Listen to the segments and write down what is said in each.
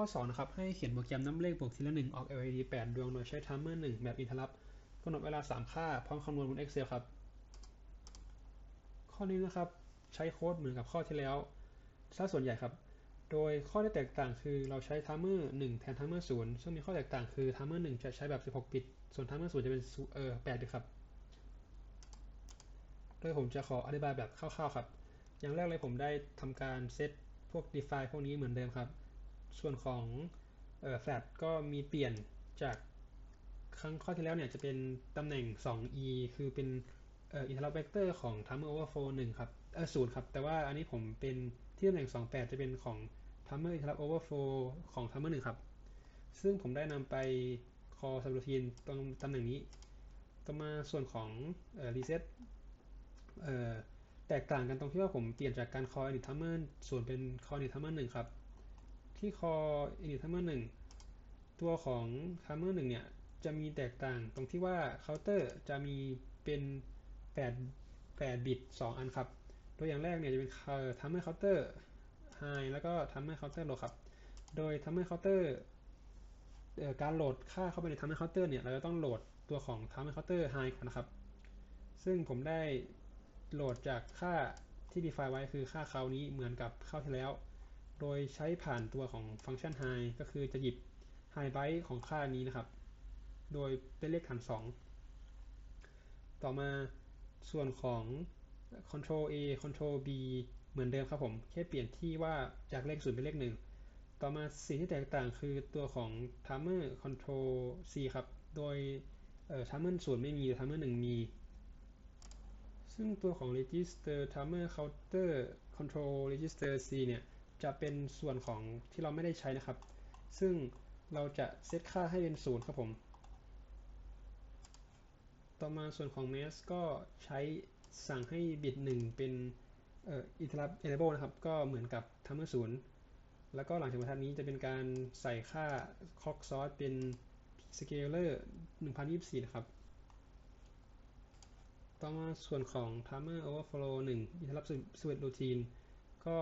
ข้อ2นะครับให้เขียนโปรแกรมนับเลขบวกทีละ1ออก LED 8 ดวงโดยใช้ timer 1แบบ interrupt กำหนดเวลา 3 ค่า พร้อมคำนวณบน Excel ครับ ข้อนี้นะครับใช้โค้ดเหมือนกับข้อที่แล้วซะส่วนใหญ่ครับ โดยข้อที่แตกต่างคือเราใช้ timer 1แทน timer 0ซึ่งมีข้อแตกต่างคือ timer 1จะใช้แบบ 16 บิต ส่วน timer 0จะเป็นเอ่อ8บิตครับ โดยผมจะขออธิบายแบบคร่าวๆครับ อย่างแรกเลยผมได้ทำการเซตพวก define พวกนี้เหมือนเดิมครับ ส่วนของแฟลก็มีเปลี่ยนจากครั้งข้อที่แล้วเนี่ยจะเป็นตำแหน่ง 2e คือเป็นเอ่อ interrupt vector ของ timer overflow 1ครับเออ0ครับ แต่ว่าอันนี้ผมเป็นที่ตำแหน่ง 28 จะเป็นของ timer interrupt overflow ของ timer 1ครับ ซึ่งผมได้นำไป call subroutine ตรงตำแหน่งนี้ ต่อมาส่วนของเอ่อ reset เอ่อแตกต่างกันตรงที่ว่าผมเปลี่ยนจากการ call init timer ส่วนเป็น call init timer 1ครับ ที่ call init timer 1 ตัวของ timer 1 เนี่ย จะมีแตกต่างตรงที่ว่า counter จะมีเป็น8 8บิต 2 อันครับ ตัวอย่างแรกเนี่ยจะเป็น timer counter high แล้วก็ timer counter low ครับ โดย timer counter การโหลดค่าเข้าไปใน timer counter เนี่ย เราจะต้องโหลดตัวของ timer counter high ก่อนนะครับ ซึ่งผมได้โหลดจากค่าที่ define ไว้คือค่าเขานี้เหมือนกับข้าวที่แล้ว โดยใช้ผ่านตัวของฟังก์ชัน high ก็คือจะหยิบ high byte ของค่านี้นะครับ โดยเป็นเลขฐาน 2 ต่อมาส่วนของ control A control B เหมือนเดิมครับผม แค่เปลี่ยนที่ว่าจากเลข0เป็นเลข 1 ต่อมาสิ่งที่แตกต่างคือตัวของ timer control C ครับ โดย timer 0ไม่มี timer 1 มี ซึ่งตัวของ register timer counter control register C เนี่ย จะเป็นส่วนของที่เราไม่ได้ใช้นะครับ ซึ่งเราจะเซตค่าให้เป็น0ครับผม ต่อมาส่วนของ mask ก็ใช้สั่งให้บิต1เป็นเอ่อ interrupt enable นะครับ ก็เหมือนกับ timer 0แล้วก็หลังจากบรรทัดนี้จะเป็นการใส่ค่า clock source เป็น scaler 1024 นะครับ ต่อมาส่วนของ timer overflow 1 interrupt switch routine ก็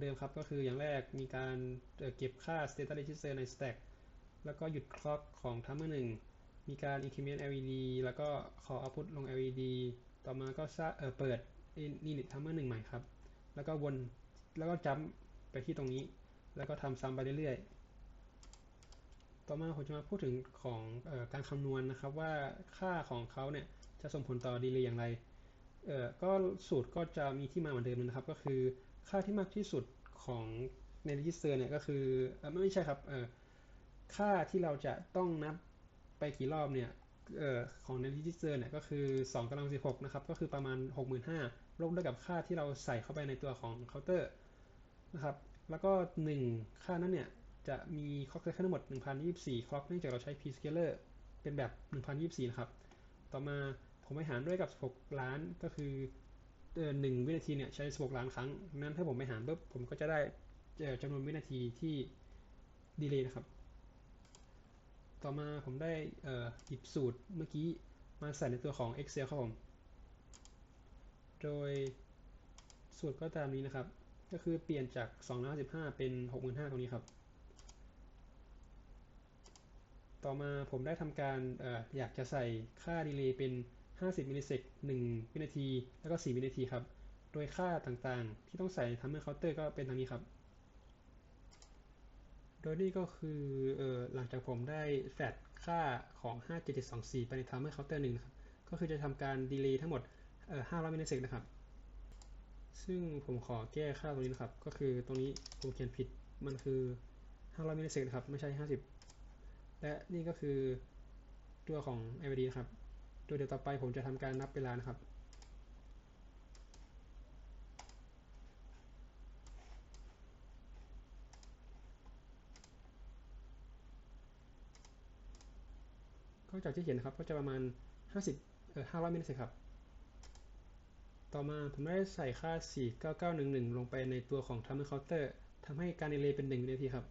เดิมครับก็คืออย่างแรกมีการเก็บค่า status register ใน stack แล้วก็หยุด clock ของ timer 1มีการ increment LED แล้วก็ call output ลง LED ต่อมาก็เปิด init timer 1ใหม่ครับ แล้วก็วนแล้วก็จัมไปที่ตรงนี้ แล้วก็ทำซ้ำไปเรื่อยๆ ต่อมาผมจะมาพูดถึงของออการคำนวณนะครับว่าค่าของเขาเนี่ยจะส่งผลต่อดีเลย์อย่างไรเอ่อก็สูตรก็จะมีที่มาเหมือนเดิมนะครับก็คือ ค่าที่มากที่สุดของใน register เนี่ยก็คือไม่ใช่ครับเออค่าที่เราจะต้องนับไปกี่รอบเนี่ยเออของใน register เนี่ยก็คือ2กำลัง16นะครับก็คือประมาณ 65,000ลบด้วยกับค่าที่เราใส่เข้าไปในตัวของ counter นะครับแล้วก็ 1 ค่านั้นเนี่ยจะมี clock cycle ทั้งหมด 1024 clock เนื่องจากเราใช้ p scaler เป็นแบบ 1024 นะครับ ต่อมาผมไปหารด้วยกับ 16 ล้านก็คือ หนึ่งวินาทีเนี่ยใช้ 16 ล้านครั้งนั้นถ้าผมไปหารปุ๊บผมก็จะได้จำนวนวินาทีที่ดีเลย์นะครับ ต่อมาผมได้หยิบสูตรเมื่อกี้มาใส่ในตัวของ Excel ครับผม โดยสูตรก็ตามนี้นะครับ ก็คือเปลี่ยนจาก255เป็น 65,000ตรงนี้ครับ ต่อมาผมได้ทำการออยากจะใส่ค่าดีเลย์เป็น 50 มิลลิเซก1วินาที แล้วก็ 4 วินาทีครับ โดยค่าต่างๆ ที่ต้องใส่ทำให้เคาน์เตอร์ก็เป็นทางนี้ครับ โดยนี่ก็คือออหลังจากผมได้แฟลชค่าของ 57724 ไปในทำให้เคาน์เตอร์หนึ่งครับ ก็คือจะทำการดีเลย์ทั้งหมด 500 มิลลิเซกนะครับ ซึ่งผมขอแก้ค่าตรงนี้นะครับ ก็คือตรงนี้ผมเขียนผิด มันคือ 500 มิลลิเซกนะครับ ไม่ใช่ 50 และนี่ก็คือตัวของ LED ครับ โดยเดี๋ยวต่อไปผมจะทำการนับเวลานะครับก็จากที่เห็นนะครับก็จะประมาณ 50เอ่อ500มิลลิเซครับ ต่อมาผมได้ใส่ค่า 49911 ลงไปในตัวของ timer counter ทำให้การดีเลย์เป็น1วินาทีครับ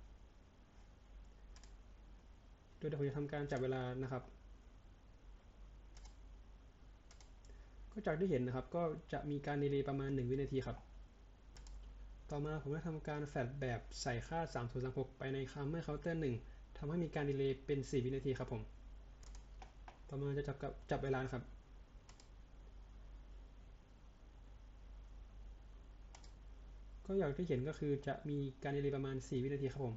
โดยเดี๋ยวผมจะทำการจับเวลานะครับ ก็จากที่เห็นนะครับ ก็จะมีการดีเลย์ประมาณ 1 วินาทีครับ ต่อมาผมได้ทำการแฟลชแบบใส่ค่า 3036 ไปใน Timer Counter 1ทำให้มีการดีเลย์เป็น 4 วินาทีครับผม ต่อมาจะจับกับจับเวลาครับก็อย่างที่เห็นก็คือจะมีการดีเลย์ประมาณ 4 วินาทีครับผม